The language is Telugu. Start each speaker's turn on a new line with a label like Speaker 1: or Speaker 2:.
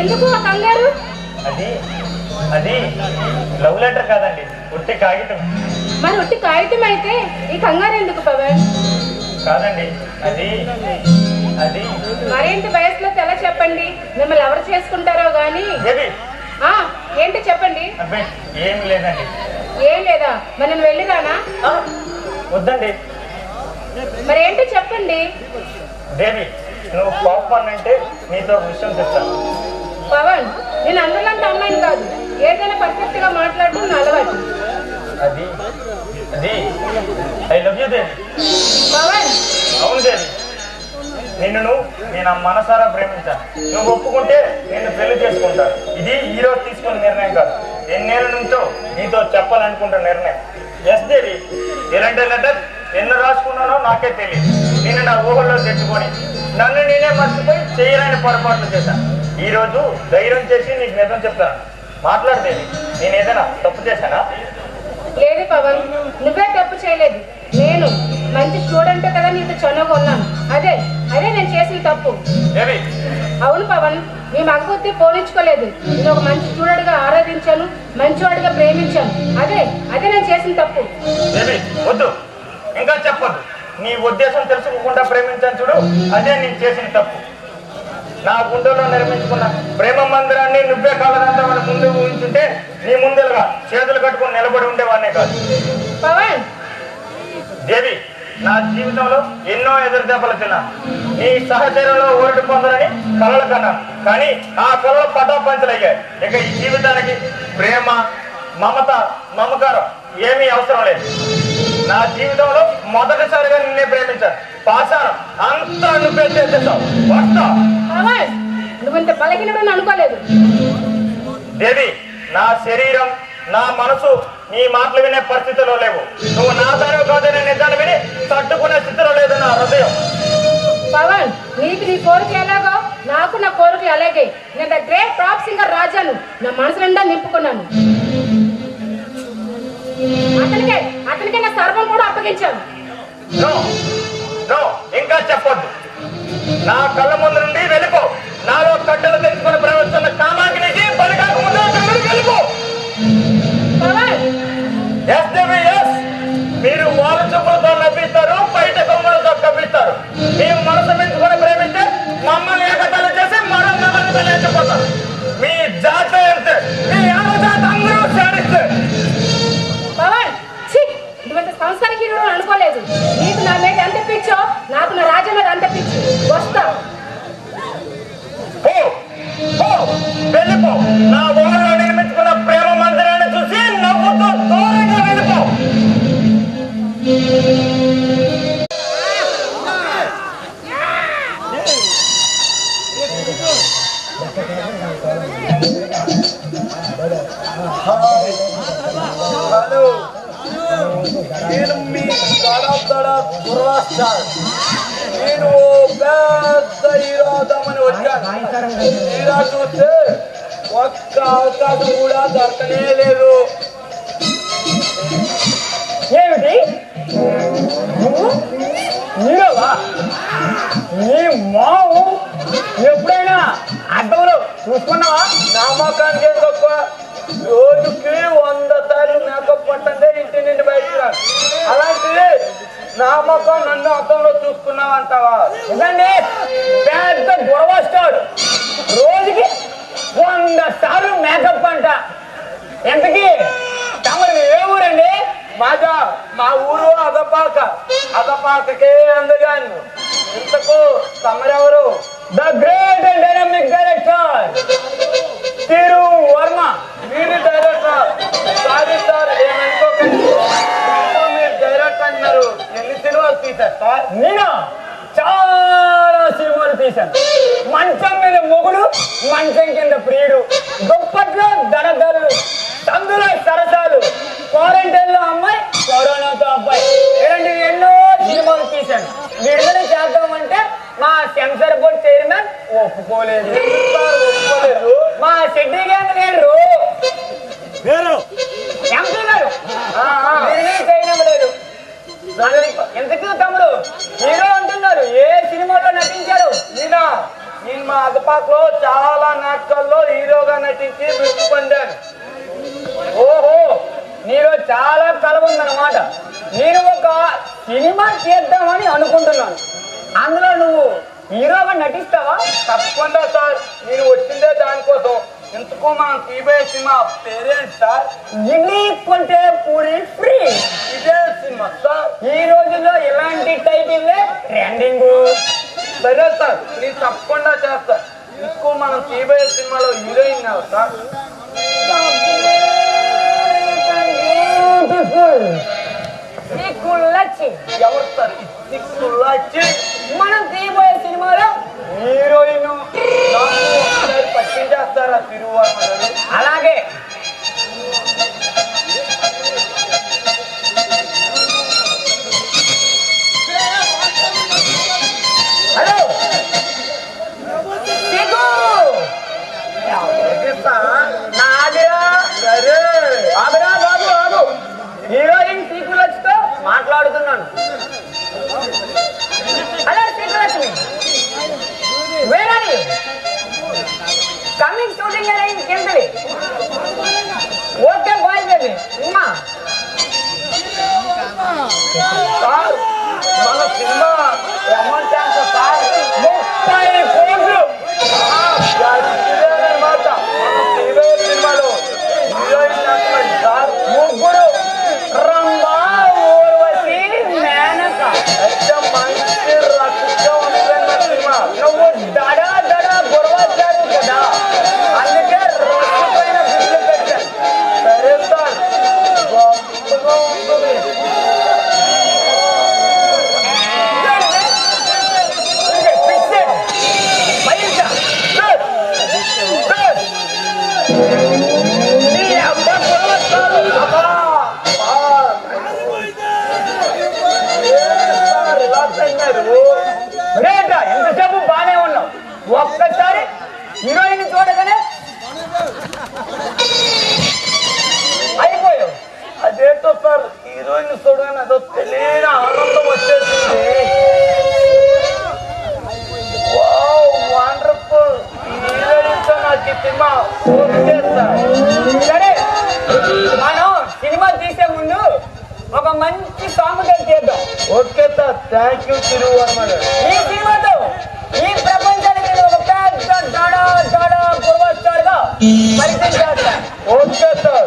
Speaker 1: ఎందుకు ఆ కంగారు?
Speaker 2: అది అది లవ్ లెటర్ కాదండి ఉట్టి కాగితం.
Speaker 1: మరి ఒట్టి కాగితం అయితే ఈ కంగారు ఎందుకు పవన్?
Speaker 2: కాదండి అది అది.
Speaker 1: మరేంటి వయసులో తెల చెప్పండి మిమ్మల్ని ఎవరు చేసుకుంటారో గాని? ఏంటి చెప్పండి?
Speaker 2: ఏం లేదండి.
Speaker 1: ఏం లేదా? మరి నేను వెళ్ళిరానా?
Speaker 2: వద్దండి.
Speaker 1: మరి ఏంటి చెప్పండి?
Speaker 2: దేవి నువ్వు పాపన్ అంటే నీతో విషయం చెప్తాను.
Speaker 1: పవన్ నేను అందులాంటి అమ్మాయిని కాదు. ఏదైనా పర్ఫెక్ట్గా మాట్లాడటం నా అలవాటు.
Speaker 2: అది అది I love you Devi
Speaker 1: Pavan.
Speaker 2: అవును దేవి నిన్ను నేను ఆ మనసారా ప్రేమించాను. నువ్వు ఒప్పుకుంటే నేను పెళ్ళి చేసుకుంటాను. ఇది ఈ రోజు తీసుకున్న నిర్ణయం కాదు. ఎన్నేళ్ళ నుంచో నీతో చెప్పాలనుకుంటున్న నిర్ణయం. ఎస్ దేవి ఇలాంటి లెటర్ ఎన్ని రాసుకున్నానో నాకే తెలియదు. నేను నా ఊహల్లో తెచ్చుకొని నన్ను నేనే మర్చిపోయి చేయలేని పొరపాట్లు చేశాను ఈ రోజు ధైర్యం చేసి నీకు నిజం చెప్తాను. మాట్లాడదేవి నేను ఏదైనా తప్పు చేశానా?
Speaker 1: లేదు పవన్ నువ్వే తప్పు చేయలేదు. నేను మంచి స్టూడెంట్ కదా నీతో చనువుగా ఉన్నాను అదే అదే నేను చేసిన తప్పు. అవును పవన్ మీ మగబుద్ధి పోలించుకోలేదు నేను ఒక మంచి స్టూడెంట్గా ఆరాధించాను మంచివాడిగా ప్రేమించాను. అదే అదే నేను చేసిన తప్పు.
Speaker 2: వద్దు. ఇంకా చెప్పొద్దు. నీ ఉద్దేశం తెలుసుకోకుండా ప్రేమించాను చూడు అదే నేను చేసిన తప్పు. నా గుండెలో నిర్మించుకున్న ప్రేమ మందిరాన్ని నువ్వే కాలదంతామని ముందు ఊహించుంటే నీ ముందులుగా చేతులు కట్టుకొని నిలబడి ఉండేవాడినే కాదు. దేవి నా జీవితంలో ఎన్నో ఎదురు దెబ్బలు తిన్నాను. నీ సహచర్యంలో ఓటు పొందరని కలలు కన్నాను. కానీ ఆ కళలు పటాపంచలయ్యాయి. ఇక ఈ జీవితానికి ప్రేమ మమత మమకారం ఏమీ అవసరం లేదు. నా జీవితంలో మొదటిసారిగా నిన్నే ప్రేమించాను పాసారం. అంతా నువ్వే చేసేసావు. వస్తా.
Speaker 1: బలహీనమని అనుకోలేదు.
Speaker 2: దేవి నా శరీరం నా మనసు నీ మాటలు వినే పరిస్థితిలో లేవు. నువ్వు నా దాని కాదనే నిజాన్ని విని తట్టుకునే స్థితిలో లేదు నా హృదయం.
Speaker 1: పవన్ నీకు నీ కోరిక ఎలాగో నాకు నా కోరిక అలాగే. నేను ద గ్రేట్ టాప్ సింగర్ రాజాను. నా మనసు నిండా నింపుకున్నాను. అతనికే అతనికే నా సర్వం కూడా అప్పగించాను.
Speaker 2: నో నో ఇంకా చెప్పొద్దు. నా కళ్ళ
Speaker 3: హలో నేను మీ తడతడ దుర్వాస్తాను నేను ఓ పెద్ద హీరో అవుదామని వచ్చాను తీరా చూస్తే ఒక్క అవకాశం కూడా దొరకనే లేదు
Speaker 4: నీ మావు ఎప్పుడైనా అద్దంలో చూసుకున్నావా?
Speaker 3: ఏం తక్కువ. రోజుకి వంద సార్లు మేకప్ పట్టందే ఇంటి నుండి బయటికి రా అలాంటిది నా ముఖం నన్ను అర్థంలో చూసుకున్నావంటావా?
Speaker 4: ఇదండి పెద్ద దురవస్తాడు రోజుకి వంద సార్లు మేకప్ అంట. ఎంతకి? తమరు ఏ ఊరండి?
Speaker 3: మాజా మా ఊరు అదపాక. అదపాకకే అందగాను ఇంతకు తమరెవరు
Speaker 4: the great and dynamic director Thiru Varma
Speaker 3: మీరు డైరెక్టర్ సారీ సార్ ఏమనుకోకండి మీరు డైరెక్టర్ అంటున్నారు ఎన్ని సినిమాలు తీశారు? సార్
Speaker 4: నేను? చాలా సినిమాలు తీశాను. మంచం మీద మొగుడు మంచం కింద ప్రియుడు దుప్పట్లో దడదలు సందులో సరసాలు క్వారంటైన్లో అమ్మాయి కరోనాతో అబ్బాయి. ఇలాంటివి ఎన్నో సినిమాలు తీశాను. విడుదల ఒప్పుకోలేదు.
Speaker 3: సార్ ఒప్పుకోలేదు
Speaker 4: మా సిటీ గ్యాంగ్ లీడరు ఎంపీ గారు. లేదు ఎందుకు తమ్ముడు? హీరో అంటున్నారు ఏ సినిమాలో నటించారు
Speaker 3: ఈయన నేను మా అదపాకలో చాలా నాటకాల్లో తప్పకుండా సార్. నేను వచ్చిందే దానికోసం. ఎందుకు మనం తీబే సినిమా పేరేంటి సార్?
Speaker 4: ఇడ్లీ కొంటే పూరి ఫ్రీ.
Speaker 3: ఇదే సినిమా సార్.
Speaker 4: ఈ రోజుల్లో ఇలాంటి టైటిల్లే ట్రెండింగ్.
Speaker 3: సరే సార్. నేను తప్పకుండా చేస్తా. ఎందుకు మనం తీబే సినిమాలో హీరోయిన్ సార్?
Speaker 4: బ్యూటిఫుల్ లచ్చి
Speaker 3: ఎవరు సార్? ఇచ్చి
Speaker 4: మనం తీయబోయే సినిమాలో
Speaker 3: హీరోయిన్ పట్టించేస్తారా తిరువారు
Speaker 4: అలాగే. కమింగ్ షూటింగ్ అరేంజ్ కిందవి ఓకే బాయ్ బేబీ
Speaker 3: సార్ మన సినిమా హీరోయిన్
Speaker 4: చూడగానే
Speaker 3: అదో తెలియని ఆనందం వచ్చేసింది వండర్ఫుల్ నాకు ఈ సినిమా సార్
Speaker 4: మనం సినిమా తీసే ముందు ఒక మంచి సాంగ్ చేద్దాం.
Speaker 3: Okay sir thank you Thiruvarma గారు
Speaker 4: ఈ సినిమాతో ఈ ప్రపంచానికి నేను ఒక పెద్ద దడ దడ పూర్వస్టార్గా పరిచయం చేస్తాను.
Speaker 3: Okay sir.